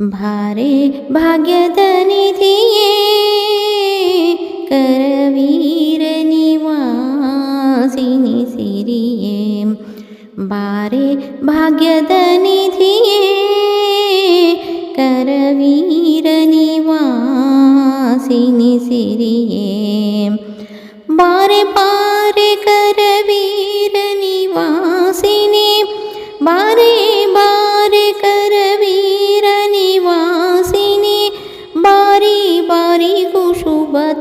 भारे तनि करवीरनिवासिनि सिरिये सिनि सिरिम करवीरनिवासिनि सिरिये। तनि पा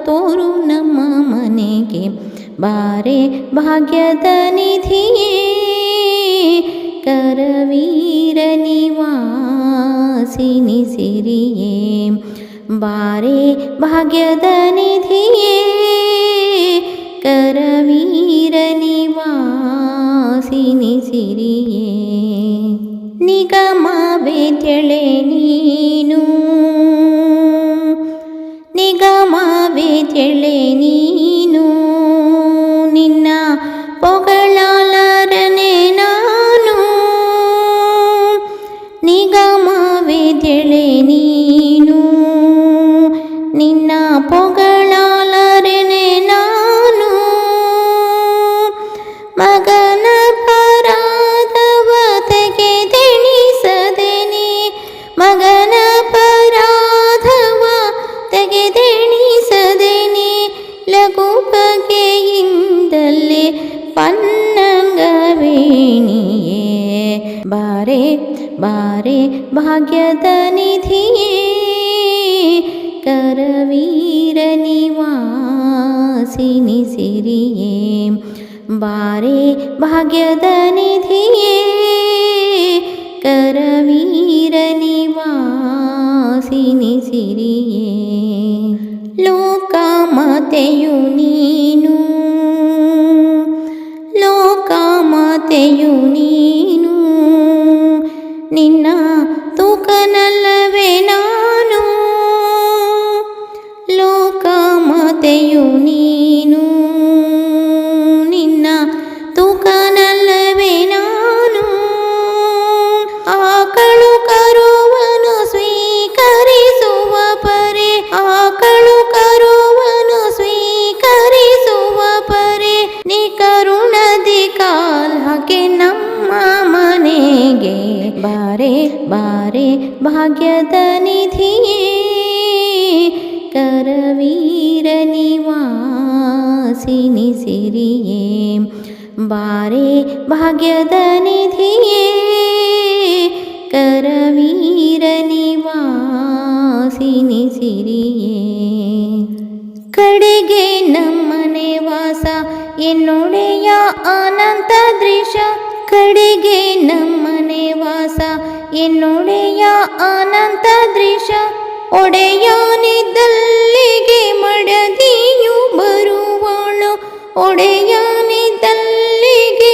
ತೋರು ನಮ್ಮ ಮನೆಗೆ ಬಾರೆ ಭಾಗ್ಯದ ನಿಧಿಯೇ ಕರವೀರ ನಿವಾಸಿನಿ ಸಿರಿಯೇ ಬಾರೆ ಭಾಗ್ಯದ ನಿಧಿಯೇ ಕರವೀರ ನಿವಾಸಿನಿ ಸಿರಿಯೇ ചെളേ നീ बारे बारे भाग्यदनिधि करवीरनिवासिनि सिरिये। बारे भाग्यदनिधि करवीरनिवासिनि सिरिये। लोका मे युनि नू ನಿನ್ನ ತೂಕನಲ್ಲವೇ ನಾನು ಲೋಕಮಾತೆಯು ನೀನು ನಿನ್ನ ಬಾರೆ ಬಾರೆ ಭಾಗ್ಯದ ನಿಧಿಯೇ, ಕರವೀರ ನಿವಾಸಿನಿ ಸಿರಿಯೇ ಬಾರೆ ಭಾಗ್ಯದ ನಿಧಿಯೇ, ಕರವೀರ ನಿವಾಸಿನಿ ಸಿರಿಯೇ ಕಡೆಗೆ ನಮ್ಮನೆ ವಾಸ, ಎನ್ನುಡೆಯ ಅನಂತ ದೃಶ್ಯ ಕಡೆಗೆ ನಮ್ಮನೆ ವಾಸ ಎನ್ನೊಡೆಯ ಅನಂತ ದೃಶ್ಯ ಒಡೆಯನಿದ್ದಲ್ಲಿಗೆ ಮಡದಿಯು ಬರುವಳು ಒಡೆಯಾನಿದ್ದಲ್ಲಿಗೆ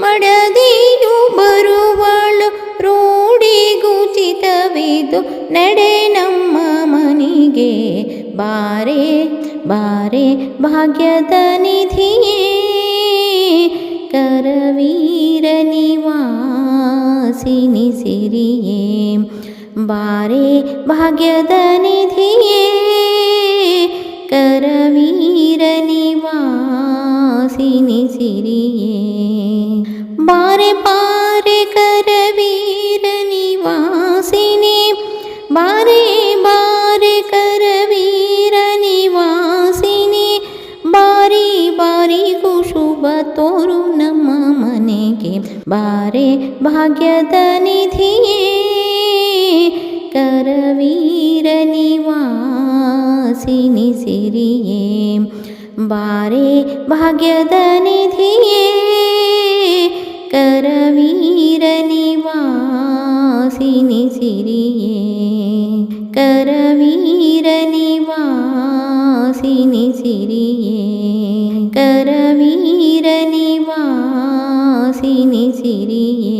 ಮಡದಿಯು ಬರುವಳು. ರೂಢಿಗುಚಿತವಿದು, ನಡೆ ನಮ್ಮ ಮನಿಗೆ. ಬಾರೆ ಬಾರೆ, ಭಾಗ್ಯದ ನಿಧಿಯೇ. करवीरनिवासिनि सिरिये। बारे भाग्यदनिधिये करवीरनिवासिनि सिरिये। बारे पा बारे भाग्य करवीरनिवासिनि सिरिये। बारे नििरि करवीरनिवासिनि सिरिये। करवीरनिवासिनि सिरिये। करवीरनि ಸಿರಿಯೇ